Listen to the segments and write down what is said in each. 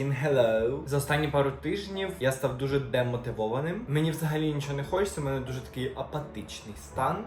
Всім hello! За останні пару тижнів я став дуже демотивованим. Мені взагалі нічого не хочеться, у мене дуже такий апатичний стан.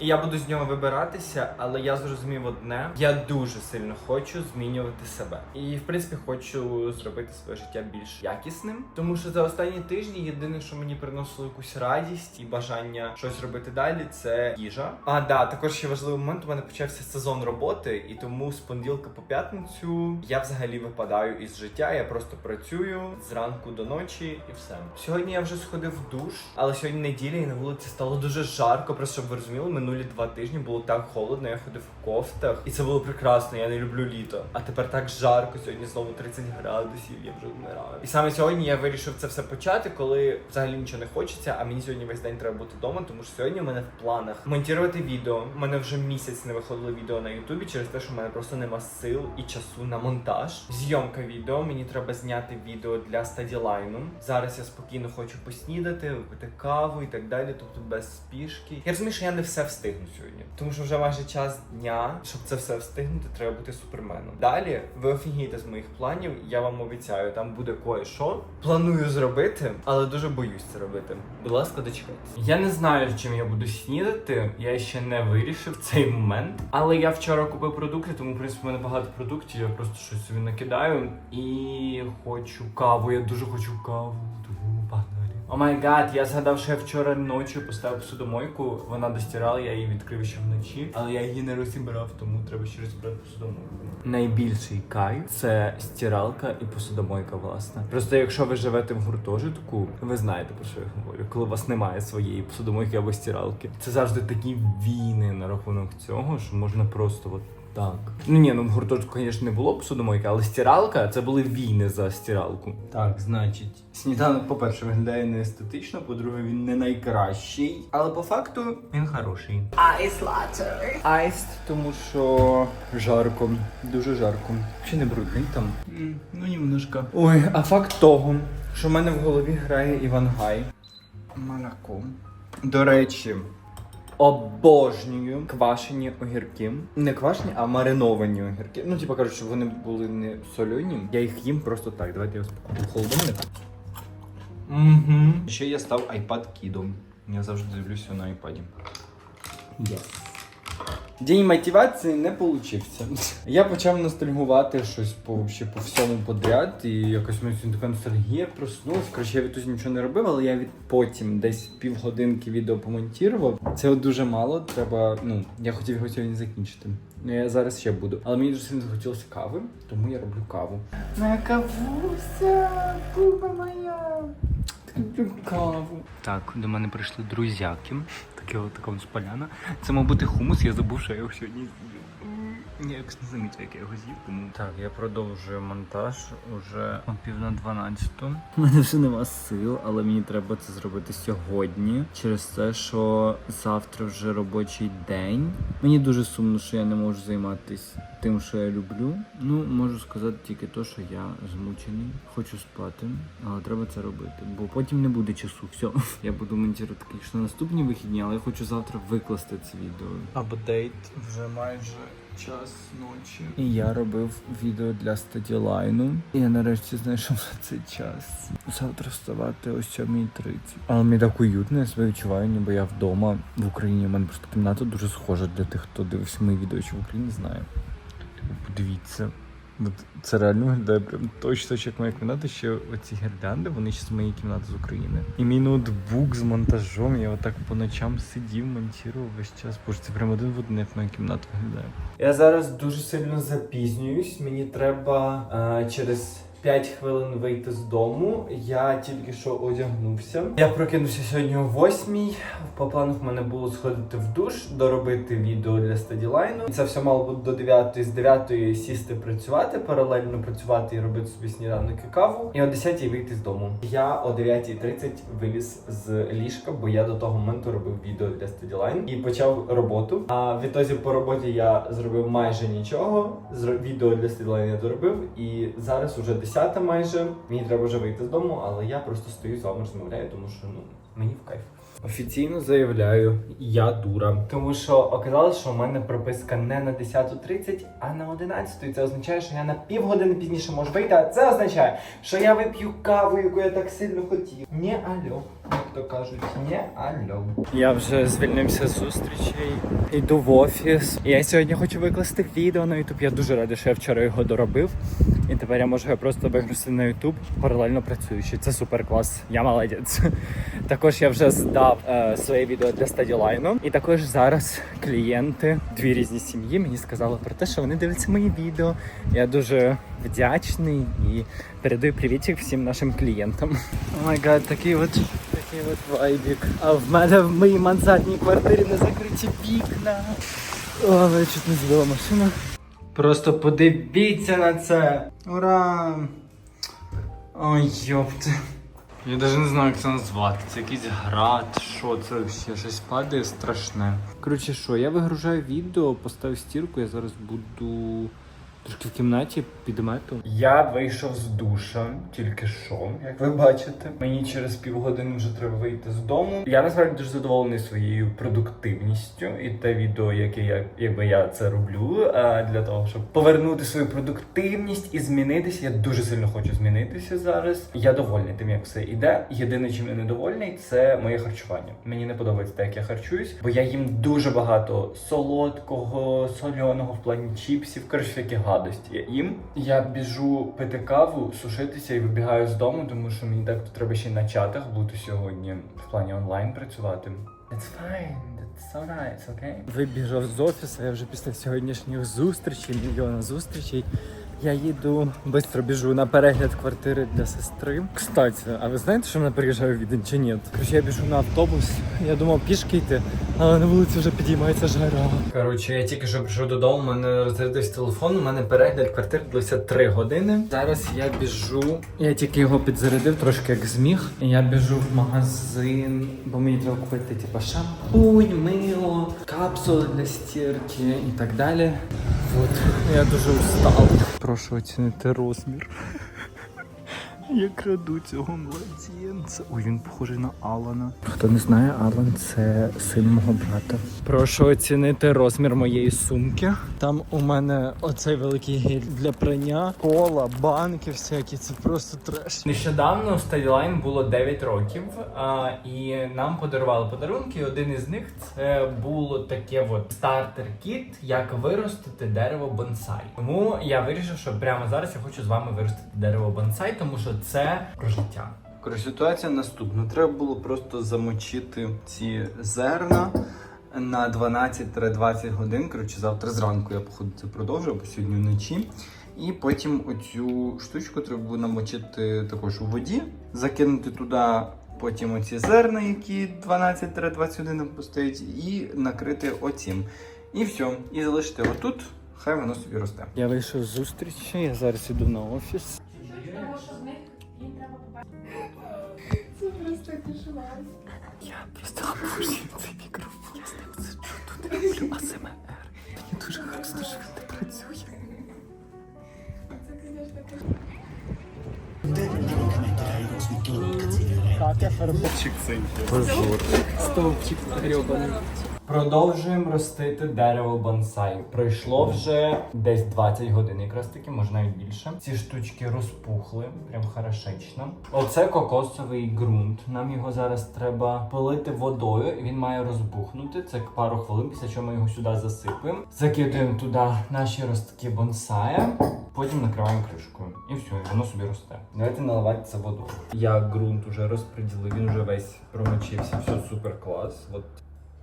І я буду з нього вибиратися, але я зрозумів одне: я дуже сильно хочу змінювати себе. І в принципі хочу зробити своє життя більш якісним. Тому що за останні тижні єдине, що мені приносило якусь радість і бажання щось робити далі, це їжа. А да, також ще важливий момент. У мене почався сезон роботи, і тому з понеділка по п'ятницю я взагалі випадаю із життя. Я просто працюю зранку до ночі і все. Сьогодні я вже сходив в душ, але сьогодні неділя і на вулиці стало дуже жарко. Просто щоб ви розуміли, минулі два тижні було так холодно. Я ходив в кофтах, і це було прекрасно. Я не люблю літо. А тепер так жарко. Сьогодні знову 30 градусів. Я вже вмираю. І саме сьогодні я вирішив це все почати, коли взагалі нічого не хочеться. А мені сьогодні весь день треба бути вдома, тому що сьогодні у мене в планах монтувати відео. У мене вже місяць не виходило відео на Ютубі через те, що в мене просто нема сил і часу на монтаж. Зйомка відео. Мені треба зняти відео для стаділайну. Зараз я спокійно хочу поснідати, випити каву і так далі. Тобто без спішки. Я розумію, що я не все встигну сьогодні, тому що вже майже час дня. Щоб це все встигнути, треба бути суперменом. Далі ви офігієте з моїх планів. Я вам обіцяю, там буде кое-що. Планую зробити, але дуже боюсь це робити. Будь ласка, дочекайтесь. Я не знаю, чим я буду снідати. Я ще не вирішив цей момент. Але я вчора купив продукти, тому в принципі в мене багато продуктів. Я просто щось собі накидаю і хочу каву. Я дуже хочу каву. Тому погнали. О май гад, я згадав, що я вчора ночі поставив посудомойку. Вона достирала, я її відкрив ще вночі, але я її не розібрав, тому треба ще розібрати посудомойку. Найбільший кайф це стиралка і посудомойка, власне. Просто якщо ви живете в гуртожитку, ви знаєте про що я говорю. Коли у вас немає своєї посудомойки або стиралки, це завжди такі війни на рахунок цього, що можна просто от. Так. Ну ні, ну в гуртожитку, звісно, не було посудомойки, але стиралка це були війни за стиралку. Так, значить, сніданок, по-перше, виглядає не естетично, по-друге, він не найкращий. Але по факту він хороший. Ice latte. Айст, тому що жарко, дуже жарко. Чи не брудний там? Ну, немножко. Ой, а факт того, що в мене в голові грає Іван Гай. Молоко. До речі, обожнюю квашені огірки. Не квашені, а мариновані огірки. Ну, типу кажуть, щоб вони були не солені. Я їх їм просто так. Давайте я спокою холодильник. Угу. Ще я став iPad кідом. Я завжди дивлюся на iPad. День мотивації не получився. Я почав ностальгувати щось по, вообще, по всьому подряд, і якось мені така ностальгія проснулась. Коротше, я відтоді нічого не робив, але я від потім десь півгодинки відео помонтував. Це дуже мало. Треба. Ну, я хотів його сьогодні закінчити. Ну я зараз ще буду. Але мені дуже сильно захотілося кави, тому я роблю каву. Моя кавуся, буба моя. Люблю каву. Так, до мене прийшли друзяки. Таке от така спаляна. Це, мав бути хумус, я забув, що я його сьогодні. Я якось не замітив, як я його з'їв, тому. Так, я продовжую монтаж уже о пів на дванадцяту. У мене вже нема сил, але мені треба це зробити сьогодні. Через те, що завтра вже робочий день. Мені дуже сумно, що я не можу займатися тим, що я люблю. Ну, можу сказати тільки то, що я змучений, хочу спати, але треба це робити, бо потім не буде часу. Все, я буду монтувати на наступні вихідні, але я хочу завтра викласти це відео. Апдейт вже майже час ночі. І я робив відео для стаділайну. І я нарешті знайшов на цей час. Завтра вставати о 7.30. Але мені так уютно, я себе відчуваю, ніби я вдома в Україні. У мене просто кімната дуже схожа для тих, хто дивився мої відео, чи в Україні знає. Подивіться. От Це реально виглядає прям точно як моя кімната. Ще оці гірлянди, вони ще з моєї кімнати з України. І мій ноутбук з монтажом. Я отак по ночам сидів, монтував весь час. Боже, це прям один в один, як моя кімната виглядає. Я зараз дуже сильно запізнююсь. Мені треба а, через. 5 хвилин вийти з дому. Я тільки що одягнувся. Я прокинувся сьогодні о 8 По плану в мене було сходити в душ, доробити відео для стаділайну. Це все мало бути до 9 з 9 сісти працювати, паралельно працювати і робити собі сніданок і каву. І о 10 вийти з дому. Я о 9.30 виліз з ліжка, бо я до того моменту робив відео для стаділайн і почав роботу. А відтоді по роботі я зробив майже нічого. Відео для стаділайн я доробив, і зараз уже 10 майже. Мені треба вже вийти з дому, але я просто стою з вами розмовляю, тому що ну мені в кайф. Офіційно заявляю, я дура. Тому що оказалось, що у мене прописка не на 10.30, а на 11. І Це означає, що я на півгодини пізніше можу вийти. А це означає, що я вип'ю каву, яку я так сильно хотів. Не алло, як то кажуть, не алло. Я вже звільнився з зустрічей, йду в офіс. Я сьогодні хочу викласти відео на YouTube. Я дуже радий, що я вчора його доробив. І тепер я можу його просто викласти на YouTube, паралельно працюючи. Це супер клас. Я молодець. Також я вже здав е, своє відео для стаділайну. І також зараз клієнти, дві різні сім'ї, мені сказали про те, що вони дивляться мої відео. Я дуже вдячний і передаю привітик всім нашим клієнтам. О май гад, такий от такий от вайбік. А в мене в моїй мансардній квартирі не закриті вікна. Мене чуть не збила машина. Просто подивіться на це. Ура! Ой, йопти. Я навіть не знаю, як це назвати. Це якийсь град, що це взагалі щось падає страшне. Коротше, що, я вигружаю відео, поставив стірку, я зараз буду трошки в кімнаті під мету. Я вийшов з душа, тільки що, як ви бачите. Мені через півгодини вже треба вийти з дому. Я насправді дуже задоволений своєю продуктивністю і те відео, яке я якби я це роблю, а для того, щоб повернути свою продуктивність і змінитися. Я дуже сильно хочу змінитися зараз. Я довольний тим, як все іде. Єдине, чим я недовольний, це моє харчування. Мені не подобається те, як я харчуюсь, бо я їм дуже багато солодкого, сольоного в плані чіпсів, коротше, всякі гадості. Я їм. Я біжу пити каву, сушитися і вибігаю з дому, тому що мені так треба ще й на чатах бути сьогодні в плані онлайн працювати. It's fine, it's so nice, okay? Вибіжав з офісу, я вже після сьогоднішніх зустрічей, мільйона зустрічей. Я їду, швидко біжу на перегляд квартири для сестри. Кстати, а ви знаєте, що мене приїжджає в Відень чи ні? Короче, я біжу на автобус. Я думав пішки йти, але на вулиці вже підіймається жара. Коротше, я тільки що прийшов додому, у мене розрядився телефон, у мене перегляд квартири длився 3 години. Зараз я біжу. Я тільки його підзарядив, трошки як зміг. Я біжу в магазин, бо мені треба купити типу, шампунь, мило, капсули для стірки і так далі. От, я дуже устав. Прошу оцінити розмір. Я краду цього младенця. Ой, він похожий на Алана. Хто не знає, Алан це син мого брата. Прошу оцінити розмір моєї сумки. Там у мене оцей великий гель для прання, кола, банки всякі. Це просто треш. Нещодавно в Stadline було 9 років, а, і нам подарували подарунки. Один із них це було таке от стартер-кіт, як виростити дерево бонсай. Тому я вирішив, що прямо зараз я хочу з вами виростити дерево бонсай, тому що це про життя. Коротше, ситуація наступна. Треба було просто замочити ці зерна на 12-20 годин. Коротше, завтра зранку я походу це продовжу, або сьогодні вночі. І потім оцю штучку треба було намочити також у воді, закинути туди потім оці зерна, які 12-20 годин постоять, і накрити оцім. І все. І залишити отут. Хай воно собі росте. Я вийшов з зустрічі, я зараз іду на офіс. Тому що з них. Це просто. Я просто обожнюю цей мікрофон. Я з ним сиджу тут і роблю АСМР. Мені дуже гарно, що він не працює. Звісно, кошмар. Позор. Стовпчик грьобаний. Продовжуємо ростити дерево бонсай. Пройшло вже десь 20 годин, якраз таки, може навіть більше. Ці штучки розпухли, прям хорошечно. Оце кокосовий ґрунт. Нам його зараз треба полити водою, і він має розбухнути. Це пару хвилин, після чого ми його сюди засипаємо. Закидуємо туди наші ростки бонсая, потім накриваємо кришкою. І все, і воно собі росте. Давайте наливати це водою. Я ґрунт уже розподілив, він вже весь промочився, все супер клас. От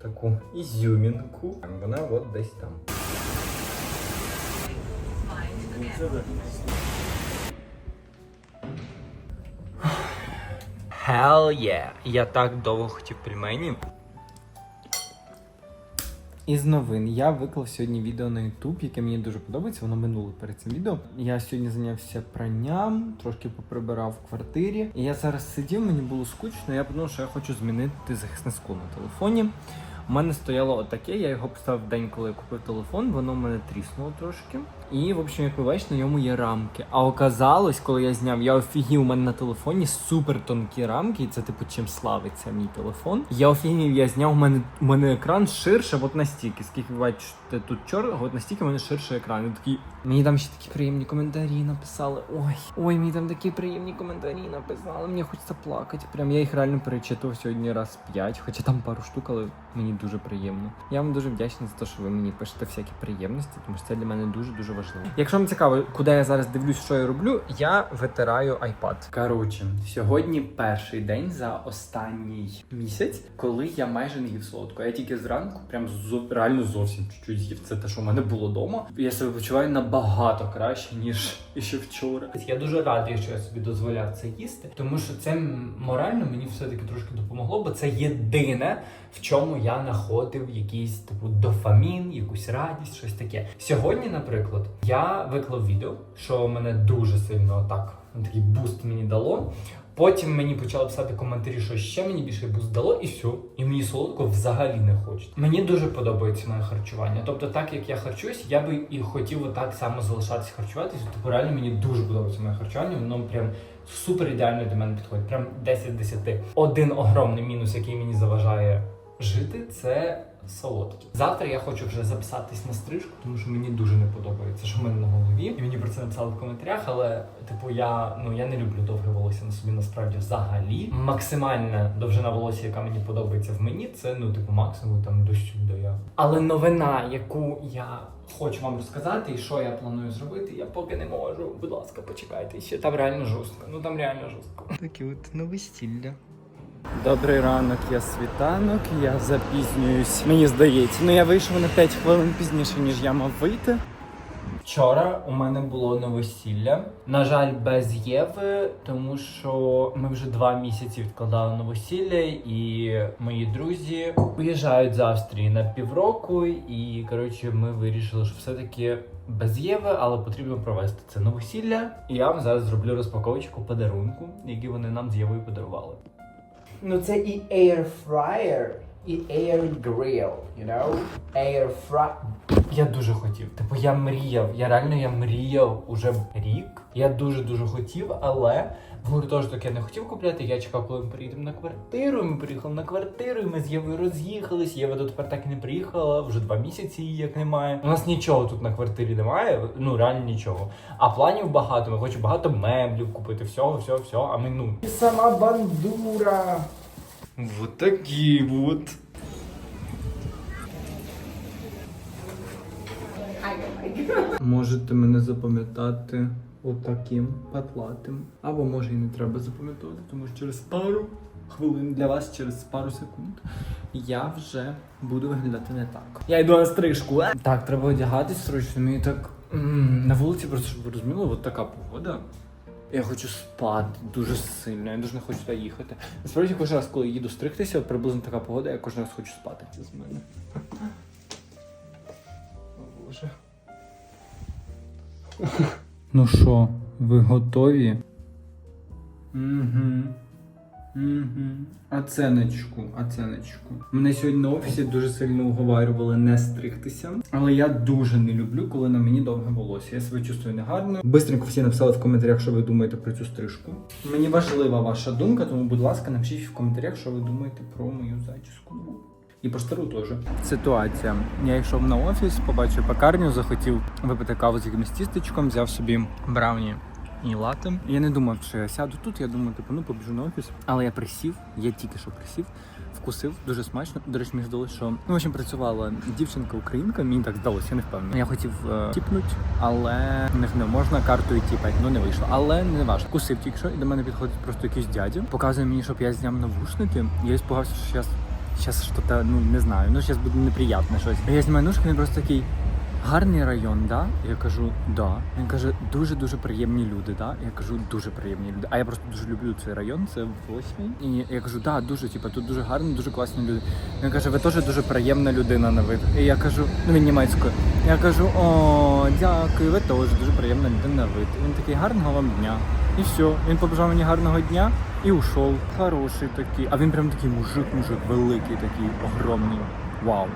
таку ізюмінку. Вона от десь там. Hell yeah! Я так довго хотів пельмені. Із новин я виклав сьогодні відео на YouTube, яке мені дуже подобається. Воно минуло перед цим відео. Я сьогодні зайнявся пранням, трошки поприбирав в квартирі. І я зараз сидів, мені було скучно. Я подумав, що я хочу змінити захисне скло на телефоні. У мене стояло отаке, я його поставив день, коли я купив телефон, воно в мене тріснуло трошки. І, в общем, як ви бачите, на ньому є рамки. А оказалось, коли я зняв, я офігів, у мене на телефоні супер тонкі рамки, і це типу чим славиться мій телефон. Я офігів, я зняв, у мене, у мене екран ширше, от настільки. Скільки ви бачите тут чорного, от настільки у мене ширший екран. І такий. Мені там ще такі приємні коментарі написали. Ой, ой, мені там такі приємні коментарі написали. Мені хочеться плакати. Прям я їх реально перечитував сьогодні раз п'ять, хоча там пару штук, але мені дуже приємно. Я вам дуже вдячний за те, що ви мені пишете всякі приємності, тому що це для мене дуже дуже важливо. Якщо вам цікаво, куди я зараз дивлюсь, що я роблю, я витираю iPad. Коротше, сьогодні перший день за останній місяць, коли я майже не їв солодко. Я тільки зранку, прям зо- реально зовсім чуть-чуть їв. Це те, що в мене було вдома. Я себе почуваю набагато краще, ніж ще вчора. Я дуже радий, що я собі дозволяв це їсти, тому що це м- морально мені все-таки трошки допомогло, бо це єдине, в чому я знаходив якийсь типу дофамін, якусь радість, щось таке. Сьогодні, наприклад, я виклав відео, що мене дуже сильно так, такий буст мені дало. Потім мені почали писати коментарі, що ще мені більше буст дало, і все. І мені солодко взагалі не хочеться. Мені дуже подобається моє харчування. Тобто, так як я харчуюсь, я би і хотів так само залишатися харчуватися. Тобто, реально мені дуже подобається моє харчування. Воно прям супер ідеально для мене підходить. Прям 10 з 10. Один огромний мінус, який мені заважає жити, це солодкі. Завтра я хочу вже записатись на стрижку, тому що мені дуже не подобається, що в мене на голові. І мені про це написали в коментарях, але типу я ну я не люблю довге волосся на собі насправді взагалі. Максимальна довжина волосся, яка мені подобається в мені, це ну типу максимум там до сюди. Я. Але новина, яку я хочу вам розказати, і що я планую зробити, я поки не можу. Будь ласка, почекайте. Ще там реально жорстко. Ну там реально жорстко. Такі от новостілля. Добрий ранок, я світанок, я запізнююсь. Мені здається, ну я вийшов на 5 хвилин пізніше, ніж я мав вийти. Вчора у мене було новосілля. На жаль, без Єви, тому що ми вже два місяці відкладали новосілля, і мої друзі виїжджають з Австрії на півроку. І коротше, ми вирішили, що все-таки без Єви, але потрібно провести це новосілля. І я вам зараз зроблю розпаковочку подарунку, який вони нам з Євою подарували. Ну це і air fryer, І air grill, you know? Air fry... Я дуже хотів. Типу, я мріяв. Я реально я мріяв уже рік. Я дуже дуже хотів, але в гуртожиток я не хотів купляти. Я чекав, коли ми приїдемо на квартиру. Ми приїхали на квартиру, ми з Євою роз'їхались. Єва дотепер так і не приїхала. Вже два місяці її як немає. У нас нічого тут на квартирі немає. Ну реально нічого. А планів багато. Ми хочемо багато меблів купити. Всього, всього, всього. А ми ну сама бандура. Вот такі вот. Можете мене запам'ятати отаким патлатим. Або може і не треба запам'ятати, тому що через пару хвилин для вас, через пару секунд, я вже буду виглядати не так. Я йду на стрижку. Так, треба одягатись срочно. Мені так м, на вулиці, просто щоб ви розуміли, от така погода. Я хочу спати дуже сильно, я дуже не хочу туди їхати. Насправді кожен раз, коли їду стригтися, от приблизно така погода, я кожен раз хочу спати. Це з мене. О Боже. Ну що, ви готові? Угу. Угу. Оценочку, оценочку. Мене сьогодні на офісі дуже сильно уговарювали не стригтися. Але я дуже не люблю, коли на мені довге волосся. Я себе чувствую негарно. Бистренько всі написали в коментарях, що ви думаєте про цю стрижку. Мені важлива ваша думка, тому, будь ласка, напишіть в коментарях, що ви думаєте про мою зачіску. І про стару теж. Ситуація. Я йшов на офіс, побачив пекарню, захотів випити каву з якимось тістечком, взяв собі брауні і лати. Я не думав, що я сяду тут. Я думаю, типу, ну побіжу на офіс. Але я присів, я тільки що присів, вкусив дуже смачно. До речі, мені здалося, що ну, в общем, працювала дівчинка українка. Мені так здалося, я не впевнений. Я хотів е, тіпнуть, але них не можна картою тіпати. Ну не вийшло. Але не важко. Кусив тільки що, і до мене підходить просто якийсь дядя. Показує мені, щоб я зняв навушники. Я іспугався, що зараз Сейчас ну не знаю, ну сейчас буде неприятне щось. Я знімаю ножки, він просто такий гарний район, да? Я кажу, да. Він каже, дуже дуже приємні люди, да. Я кажу, дуже приємні люди. А я просто дуже люблю цей район, це восьмий. І я кажу, да, дуже, типу, тут дуже гарні, дуже класні люди. Він каже, ви теж дуже приємна людина на вид. І я кажу, ну він німецькою. Я кажу, о, дякую, ви теж дуже приємна людина на вид. І він такий, гарного вам дня. І все. Він побажав мені гарного дня і ушов. Хороший такий. А він прям такий мужик, мужик, великий такий, огромний. Вау.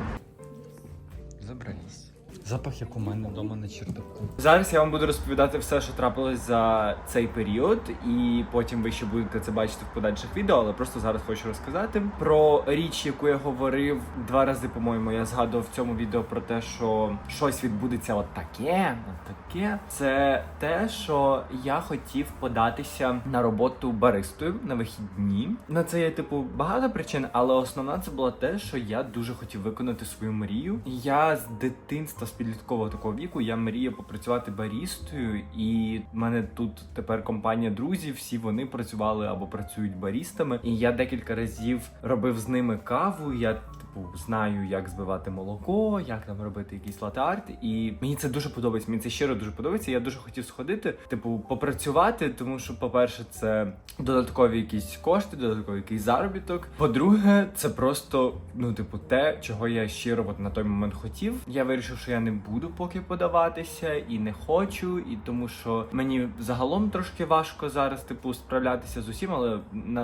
Запах, як у мене вдома на чердаку. Зараз я вам буду розповідати все, що трапилось за цей період, і потім ви ще будете це бачити в подальших відео, але просто зараз хочу розказати про річ, яку я говорив два рази, по-моєму. Я згадував в цьому відео про те, що щось відбудеться от таке, от таке. Це те, що я хотів податися на роботу баристою на вихідні. На це є типу багато причин, але основна це була те, що я дуже хотів виконати свою мрію. Я з дитинства, підліткового такого віку, я мріяв попрацювати барістою, і в мене тут тепер компанія друзів. Всі вони працювали або працюють барістами. І я декілька разів робив з ними каву. Я типу знаю, як збивати молоко, як там робити якийсь лате-арт. І мені це дуже подобається. Мені це щиро дуже подобається. Я дуже хотів сходити, типу, попрацювати, тому що, по-перше, це додаткові якісь кошти, додатковий якийсь заробіток. По-друге, це просто ну, типу, те, чого я щиро от на той момент хотів. Я вирішив, що я не буду поки подаватися і не хочу, і тому що мені загалом трошки важко зараз, типу, справлятися з усім, але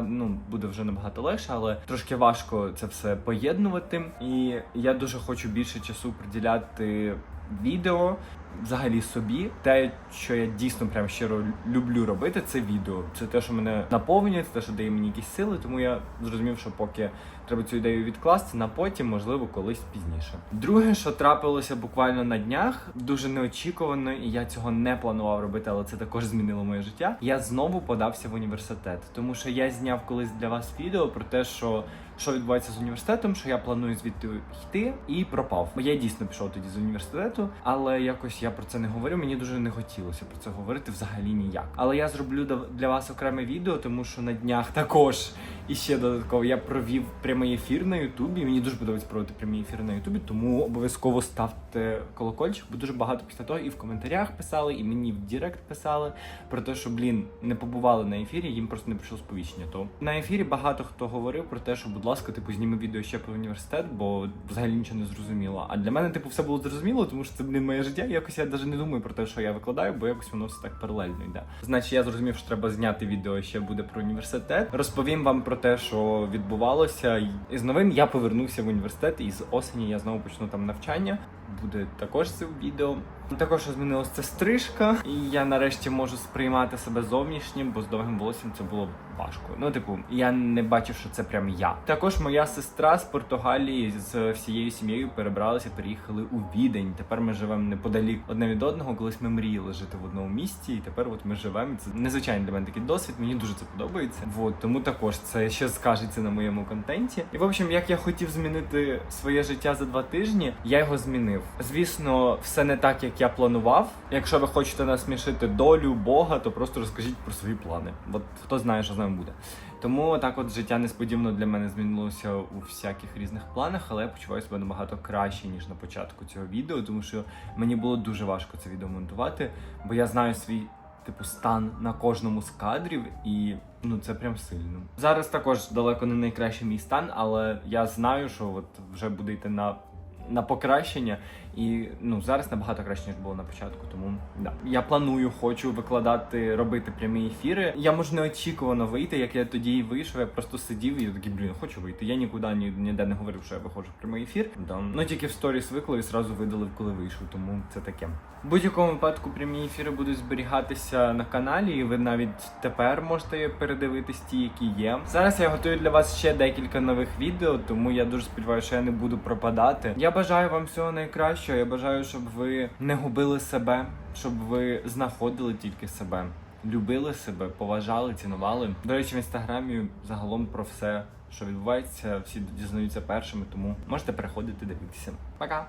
ну буде вже набагато легше, але трошки важко це все поєднувати. І я дуже хочу більше часу приділяти відео. Взагалі собі, те, що я дійсно прям щиро люблю робити, це відео. Це те, що мене наповнює, це те, що дає мені якісь сили. Тому я зрозумів, що поки треба цю ідею відкласти, на потім, можливо, колись пізніше. Друге, що трапилося буквально на днях, дуже неочікувано, і я цього не планував робити, але це також змінило моє життя. Я знову подався в університет, тому що я зняв колись для вас відео про те, що. Що відбувається з університетом, що я планую звідти йти і пропав. Я дійсно пішов тоді з університету, але якось я про це не говорив. Мені дуже не хотілося про це говорити взагалі ніяк. Але я зроблю для вас окреме відео, тому що на днях також і ще додатково я провів прямий ефір на Ютубі. Мені дуже подобається проводити прямі ефіри на Ютубі, тому обов'язково ставте колокольчик, бо дуже багато після того і в коментарях писали, і мені в Директ писали про те, що блін не побували на ефірі, їм просто не прийшло сповіщення. То на ефірі багато хто говорив про те, що будь ласка, типу зніми відео ще про університет, бо взагалі нічого не зрозуміло. А для мене, типу, все було зрозуміло, тому що це блін моє життя. і Якось я навіть не думаю про те, що я викладаю, бо якось воно все так паралельно йде. Значить, я зрозумів, що треба зняти відео ще буде про університет. Розповім вам про те, що відбувалося. І з новин я повернувся в університет, і з осені я знову почну там навчання. Буде також це відео. Також змінилася стрижка, і я нарешті можу сприймати себе зовнішнім, бо з довгим волоссям це було важко. Ну, типу, я не бачив, що це прям я. Також моя сестра з Португалії з всією сім'єю перебралися, переїхали у Відень. Тепер ми живемо неподалік одне від одного. Колись ми мріяли жити в одному місті, і тепер от ми живемо. Це незвичайний для мене такий досвід. Мені дуже це подобається. Вот тому також це ще скажеться на моєму контенті. І в общем, як я хотів змінити своє життя за два тижні, я його змінив. Звісно, все не так, як я планував. Якщо ви хочете насмішити долю Бога, то просто розкажіть про свої плани. От хто знає, що з нами буде. Тому так от життя несподівано для мене змінилося у всяких різних планах, але я почуваю себе набагато краще, ніж на початку цього відео, тому що мені було дуже важко це відео монтувати, бо я знаю свій типу стан на кожному з кадрів, і ну це прям сильно. Зараз також далеко не найкращий мій стан, але я знаю, що от вже буде йти на. На покращення, і ну зараз набагато краще ніж було на початку. Тому да я планую, хочу викладати, робити прямі ефіри. Я можу неочікувано вийти, як я тоді і вийшов. Я просто сидів і такий, блін, хочу вийти. Я нікуди ні, ніде не говорив, що я виходжу в прямий ефір. Да. Ну тільки в сторіс виклав і зразу видалив, коли вийшов. Тому це таке. В будь-якому випадку прямі ефіри будуть зберігатися на каналі, і ви навіть тепер можете передивитись ті, які є. Зараз я готую для вас ще декілька нових відео, тому я дуже сподіваюся, що я не буду пропадати. Я бажаю вам всього найкращого. Я бажаю, щоб ви не губили себе, щоб ви знаходили тільки себе. Любили себе, поважали, цінували. До речі, в інстаграмі загалом про все, що відбувається, всі дізнаються першими, тому можете переходити дивитися. Пока!